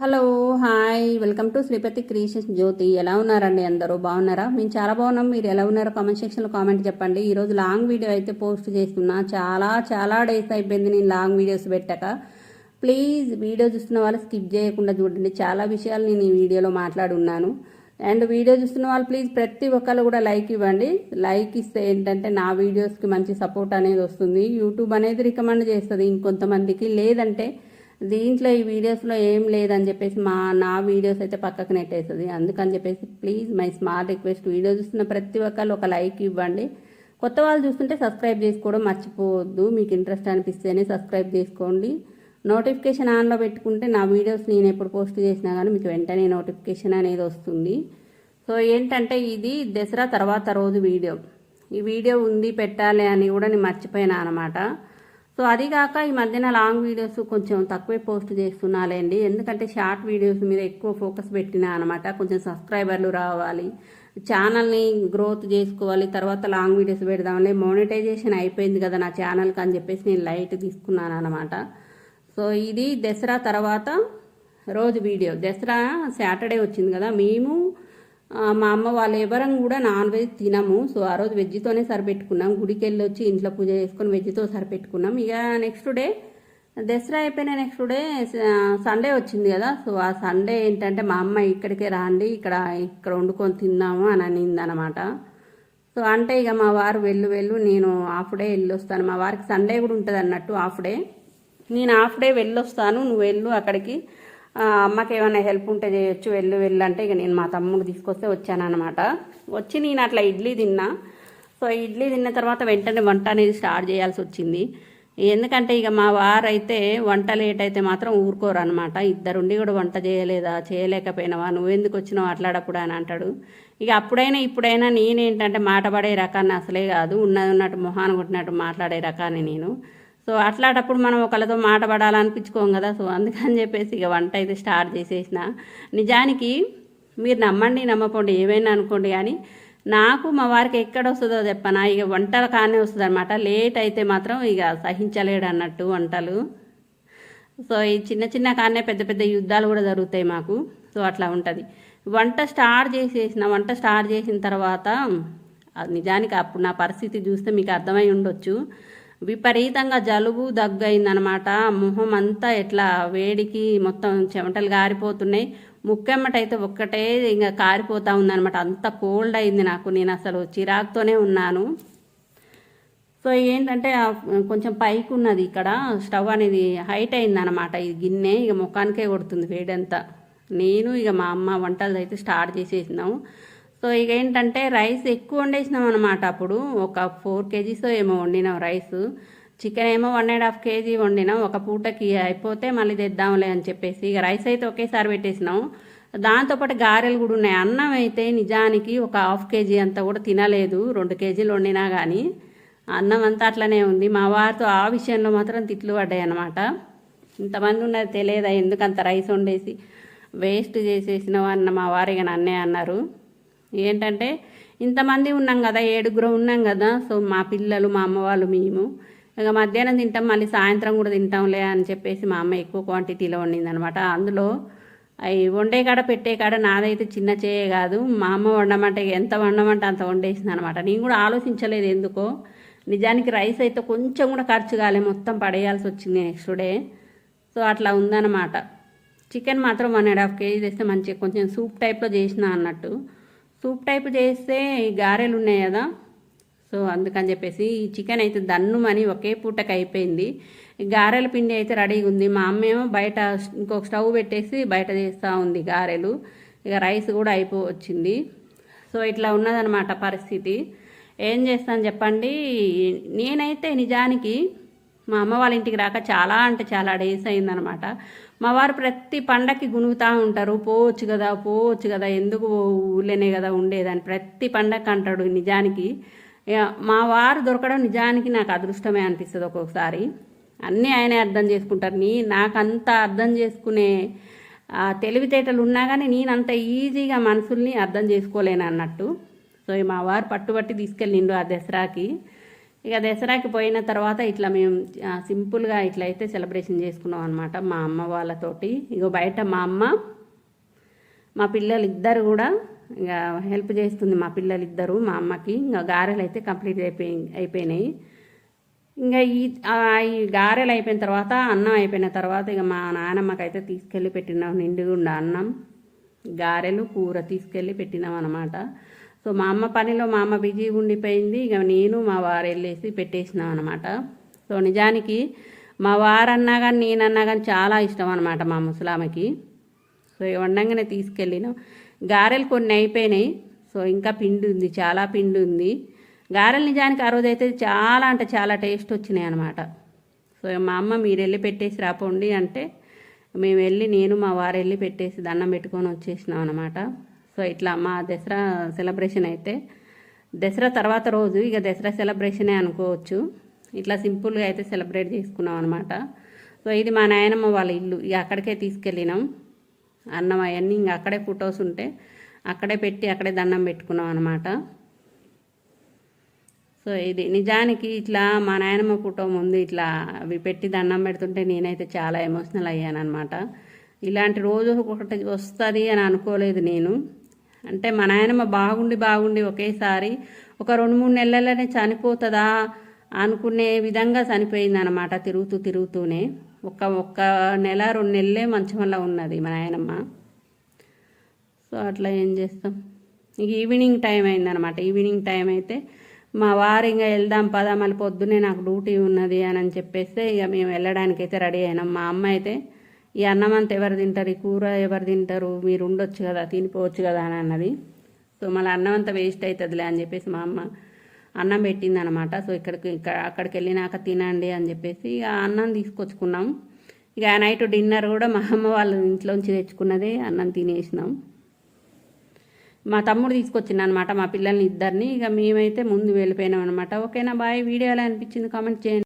Hello hi. Welcome to Sripathi creations Jyothi. ఎలా ఉన్నారండి అందరూ? బాగున్నారా? మేము చాలా బాగున్నాం. మీరు ఎలా ఉన్నారో కామెంట్ సెక్షన్లో కామెంట్ చెప్పండి. ఈరోజు లాంగ్ వీడియో అయితే పోస్ట్ చేస్తున్నా. చాలా చాలా డేస్ అయిపోయింది నేను లాంగ్ వీడియోస్ పెట్టక. ప్లీజ్ వీడియో చూస్తున్న వాళ్ళు స్కిప్ చేయకుండా చూడండి. చాలా విషయాలు నేను ఈ వీడియోలో మాట్లాడున్నాను. అండ్ వీడియో చూస్తున్న వాళ్ళు ప్లీజ్ ప్రతి ఒక్కరు కూడా లైక్ ఇవ్వండి. లైక్ ఇస్తే ఏంటంటే నా వీడియోస్కి మంచి సపోర్ట్ అనేది వస్తుంది. యూట్యూబ్ అనేది రికమెండ్ చేస్తుంది ఇంకొంతమందికి. లేదంటే దీంట్లో ఈ వీడియోస్లో ఏం లేదని చెప్పేసి మా నా వీడియోస్ అయితే పక్కకు నెట్టేస్తుంది. అందుకని చెప్పేసి please my small request. Video చూస్తున్న ప్రతి ఒక్కరు ఒక లైక్ ఇవ్వండి. కొత్త వాళ్ళు చూస్తుంటే సబ్స్క్రైబ్ చేసుకోవడం మర్చిపోవద్దు. మీకు ఇంట్రెస్ట్ అనిపిస్తేనే సబ్స్క్రైబ్ చేసుకోండి. నోటిఫికేషన్ ఆన్లో పెట్టుకుంటే నా వీడియోస్ నేను ఎప్పుడు పోస్ట్ చేసినా కానీ మీకు వెంటనే నోటిఫికేషన్ అనేది వస్తుంది. సో ఏంటంటే ఇది దసరా తర్వాత రోజు వీడియో. ఈ వీడియో ఉంది పెట్టాలి అని కూడా నేను మర్చిపోయినా అనమాట సో అది కాక ఈ మధ్యన లాంగ్ వీడియోస్ కొంచెం తక్కువే పోస్ట్ చేస్తున్నాలేండి. ఎందుకంటే షార్ట్ వీడియోస్ మీద ఎక్కువ ఫోకస్ పెట్టినా అనమాట కొంచెం సబ్స్క్రైబర్లు రావాలి. ఛానల్ని గ్రోత్ చేసుకోవాలి. తర్వాత లాంగ్ వీడియోస్ పెడదామని మోనిటైజేషన్ అయిపోయింది కదా నా ఛానల్కి అని చెప్పేసి నేను లైట్ తీసుకున్నాను అనమాట సో ఇది దసరా తర్వాత రోజు వీడియో. దసరా సాటర్డే వచ్చింది కదా. మేము మా అమ్మ వాళ్ళు ఎవరం కూడా నాన్ వెజ్ తినము. సో ఆ రోజు వెజ్తోనే సరిపెట్టుకున్నాం. గుడికి వెళ్ళి వచ్చి ఇంట్లో పూజ చేసుకొని వెజ్తో సరిపెట్టుకున్నాం. ఇక నెక్స్ట్ డే దసరా అయిపోయిన నెక్స్ట్ డే సండే వచ్చింది కదా. సో ఆ సండే ఏంటంటే మా అమ్మ ఇక్కడికే రాండి ఇక్కడ ఇక్కడ వండుకొని తిందాము అని అనింది అనమాట సో అంటే ఇక మా వారు వెళ్ళు వెళ్ళు నేను హాఫ్ డే వెళ్ళొస్తాను. మా వారికి సండే కూడా ఉంటుంది అన్నట్టు హాఫ్ డే. నేను హాఫ్ డే వెళ్ళొస్తాను. నువ్వు వెళ్ళు అక్కడికి. అమ్మకి ఏమైనా హెల్ప్ ఉంటే చేయొచ్చు వెళ్ళు వెళ్ళు అంటే ఇక నేను మా తమ్ముడు తీసుకొస్తే వచ్చానమాట వచ్చి నేను అట్లా ఇడ్లీ తిన్నా. సో ఇడ్లీ తిన్న తర్వాత వెంటనే వంట అనేది స్టార్ట్ చేయాల్సి వచ్చింది. ఎందుకంటే ఇక మా వారైతే వంట లేట్ అయితే మాత్రం ఊరుకోరు అనమాట ఇద్దరుండి కూడా వంట చేయలేదా? చేయలేకపోయినావా? నువ్వెందుకు వచ్చినావు అట్లాడప్పుడు అని అంటాడు. ఇక అప్పుడైనా ఇప్పుడైనా నేనేంటంటే మాట పడే రకాన్ని అసలే కాదు. ఉన్నది ఉన్నట్టు మొహాన్ని కొట్టినట్టు మాట్లాడే రకాన్ని నేను. సో అట్లాంటప్పుడు మనం ఒకళ్ళతో మాట పడాలనిపించుకోం కదా. సో అందుకని చెప్పేసి ఇక వంట అయితే స్టార్ట్ చేసేసిన. నిజానికి మీరు నమ్మండి నమ్మకండి ఏమైనా అనుకోండి కానీ నాకు మా వారికి ఎక్కడ వస్తుందో చెప్పనా. ఇక వంటలు కానీ వస్తుంది అనమాట లేట్ అయితే మాత్రం ఇక సహించలేడు అన్నట్టు వంటలు. సో ఈ చిన్న చిన్న కానే పెద్ద పెద్ద యుద్ధాలు కూడా జరుగుతాయి మాకు. సో అట్లా ఉంటుంది. వంట స్టార్ట్ చేసేసిన వంట స్టార్ట్ చేసిన తర్వాత అది నిజానికి అప్పుడు నా పరిస్థితి చూస్తే మీకు అర్థమై ఉండొచ్చు. విపరీతంగా జలుబు దగ్గు అయిందనమాట మొహం అంతా ఎట్లా వేడికి మొత్తం చెమటలు గారిపోతున్నాయి. ముక్కెమ్మటైతే ఒక్కటే ఇంకా కారిపోతూ ఉందనమాట. అంత కోల్డ్ అయింది నాకు. నేను అసలు చిరాకుతోనే ఉన్నాను. సో ఏంటంటే కొంచెం పైకి ఉన్నది ఇక్కడ. స్టవ్ అనేది హైట్ అయిందనమాట. ఈ గిన్నె ఇక ముఖానికే కొడుతుంది వేడంతా. నేను ఇక మా అమ్మ వంటలు అయితే స్టార్ట్ చేసేసినాము సో ఇక ఏంటంటే రైస్ ఎక్కువ వండేసినాం అనమాట అప్పుడు. ఒక ఫోర్ కేజీస్ ఏమో వండినాం రైస్. చికెన్ ఏమో వన్ అండ్ హాఫ్ కేజీ వండినాం. ఒక పూటకి అయిపోతే మళ్ళీ తెద్దాంలే అని చెప్పేసి ఇక రైస్ అయితే ఒకేసారి పెట్టేసినాం. దాంతోపాటు గారెలు కూడా ఉన్నాయి. అన్నం అయితే నిజానికి ఒక హాఫ్ కేజీ అంతా కూడా తినలేదు. రెండు కేజీలు వండినా కానీ అన్నం అంతా అట్లనే ఉంది. మా వారితో ఆ విషయంలో మాత్రం తిట్లు పడ్డాయి అన్నమాట. ఇంతమంది ఉన్నది తెలియదా? ఎందుకంత రైస్ వండేసి వేస్ట్ చేసేసినావు అన్న మా వారు ఇక నన్నే అన్నారు. ఏంటంటే ఇంతమంది ఉన్నాం కదా ఏడుగురం ఉన్నాం కదా సో మా పిల్లలు మా అమ్మ వాళ్ళు మేము. ఇక మధ్యాహ్నం తింటాం మళ్ళీ సాయంత్రం కూడా తింటాంలే అని చెప్పేసి మా అమ్మ ఎక్కువ క్వాంటిటీలో వండిందనమాట అందులో అవి వండే కాడ పెట్టే కాడ నాదైతే చిన్న చేయ కాదు. మా అమ్మ వండమంటే ఎంత వండమంటే అంత వండేసింది అనమాట నేను కూడా ఆలోచించలేదు ఎందుకో. నిజానికి రైస్ అయితే కొంచెం కూడా ఖర్చు కాలే మొత్తం పడేయాల్సి వచ్చింది నెక్స్ట్ డే సో అట్లా ఉందన్నమాట. చికెన్ మాత్రం వన్ అండ్ హాఫ్ కేజీ చేస్తే మంచిగా కొంచెం సూప్ టైప్లో చేసిన అన్నట్టు. సూప్ టైప్ చేస్తే గారెలు ఉన్నాయి కదా. సో అందుకని చెప్పేసి ఈ చికెన్ అయితే దన్నుమని ఒకే పూటకి అయిపోయింది. గారెల పిండి అయితే రెడీగా ఉంది. మా అమ్మ ఏమో బయట ఇంకొక స్టవ్ పెట్టేసి బయట చేస్తూ ఉంది గారెలు. ఇక రైస్ కూడా అయిపో వచ్చింది. సో ఇట్లా ఉన్నదనమాట పరిస్థితి. ఏం చేస్తాను చెప్పండి? నేనైతే నిజానికి మా అమ్మ వాళ్ళ ఇంటికి రాక చాలా అంటే చాలా డేస్ అయిందనమాట. మా వారు ప్రతి పండక్కి గునుగుతూ ఉంటారు. పోవచ్చు కదా పోవచ్చు కదా ఎందుకు ఊళ్ళోనే కదా ఉండేదని ప్రతి పండగ అంటాడు నిజానికి. మా వారు దొరకడం నిజానికి నాకు అదృష్టమే అనిపిస్తుంది ఒక్కొక్కసారి. అన్నీ ఆయనే అర్థం చేసుకుంటారు. నీ నాకంత అర్థం చేసుకునే ఆ, తెలివితేటలు ఉన్నా కానీ నేనంత ఈజీగా మనుషుల్ని అర్థం చేసుకోలేను అన్నట్టు. సో మా వారు పట్టుబట్టి తీసుకెళ్ళిండు ఆ దసరాకి. ఇక దసరాకి పోయిన తర్వాత ఇట్లా మేము సింపుల్గా ఇట్లా అయితే సెలబ్రేషన్ చేసుకున్నాం అనమాట మా అమ్మ వాళ్ళతోటి. ఇక బయట మా అమ్మ మా పిల్లలు ఇద్దరు కూడా ఇక హెల్ప్ చేస్తుంది మా పిల్లలు ఇద్దరు మా అమ్మకి. ఇంకా గారెలు అయితే కంప్లీట్ అయిపోయి అయిపోయినాయి. ఇంకా ఈ ఈ గారెలు అయిపోయిన తర్వాత అన్నం అయిపోయిన తర్వాత ఇక మా నాయనమ్మకైతే తీసుకెళ్ళి పెట్టినాం నిండుగుండా అన్నం. గారెలు కూర తీసుకెళ్ళి పెట్టినాం అనమాట సో మా అమ్మ పనిలో మా అమ్మ బిజీగా ఉండిపోయింది. ఇక నేను మా వారు వెళ్ళేసి పెట్టేసినాం అనమాట సో నిజానికి మా వారన్నా కానీ నేనన్నా కానీ చాలా ఇష్టం అనమాట మా ముసలామకి. సో వండంగానే తీసుకెళ్ళినాం. గారెలు కొన్ని అయిపోయినాయి. సో ఇంకా పిండి ఉంది చాలా పిండి ఉంది. గారెలు నిజానికి ఆ రోజు అయితే చాలా అంటే చాలా టేస్ట్ వచ్చినాయి అనమాట సో మా అమ్మ మీరు వెళ్ళి పెట్టేసి రాపోండి అంటే మేము వెళ్ళి నేను మా వారు వెళ్ళి పెట్టేసి దండం పెట్టుకొని వచ్చేసినాం అనమాట సో ఇట్లా మా దసరా సెలబ్రేషన్ అయితే దసరా తర్వాత రోజు ఇక దసరా సెలబ్రేషనే అనుకోవచ్చు. ఇట్లా సింపుల్గా అయితే సెలబ్రేట్ చేసుకున్నాం అనమాట సో ఇది మా నాయనమ్మ వాళ్ళ ఇల్లు. ఇక అక్కడికే తీసుకెళ్ళినాం. అన్నం అవన్నీ ఇంక అక్కడే ఫొటోస్ ఉంటే అక్కడే పెట్టి అక్కడే దండం పెట్టుకున్నాం అనమాట సో ఇది నిజానికి ఇట్లా మా నాయనమ్మ ఫోటో ముందు ఇట్లా అవి పెట్టి దండం పెడుతుంటే నేనైతే చాలా ఎమోషనల్ అయ్యాను అనమాట ఇలాంటి రోజు ఒకటి వస్తుంది అని అనుకోలేదు నేను. అంటే మా నాయనమ్మ బాగుండి బాగుండి ఒకేసారి ఒక రెండు మూడు నెలలనే చనిపోతుందా అనుకునే విధంగా చనిపోయింది అనమాట తిరుగుతూ తిరుగుతూనే. ఒక ఒక్క నెల రెండు నెలలే మంచంలో ఉన్నది మా నాయనమ్మ. సో అట్లా ఏం చేస్తాం? ఇక ఈవినింగ్ టైం అయిందనమాట ఈవినింగ్ టైం అయితే మా వారు ఇంకా వెళ్దాం పదా మళ్ళీ పొద్దున్నే నాకు డ్యూటీ ఉన్నది అని అని చెప్పేస్తే ఇక మేము వెళ్ళడానికి అయితే రెడీ అయినాం. మా అమ్మ అయితే ఈ అన్నం అంతా ఎవరు తింటారు? ఈ కూర ఎవరు తింటారు? మీరు ఉండొచ్చు కదా తినిపోవచ్చు కదా అని అన్నది. సో మళ్ళీ అన్నం అంతా వేస్ట్ అవుతుందిలే అని చెప్పేసి మా అమ్మ అన్నం పెట్టింది అనమాట సో ఇక్కడికి ఇక్కడ అక్కడికి వెళ్ళినాక తినండి అని చెప్పేసి ఇక అన్నం తీసుకొచ్చుకున్నాం. ఇక నైట్ డిన్నర్ కూడా మా అమ్మ వాళ్ళ ఇంట్లోంచి తెచ్చుకున్నదే అన్నం తినేసినాం. మా తమ్ముడు తీసుకొచ్చిండు అనమాట మా పిల్లల్ని ఇద్దరిని. ఇక మేమైతే ముందు వెళ్ళిపోయినాం అనమాట ఓకేనా బాయ్ వీడియో ఎలా అనిపించింది కామెంట్ చేయండి.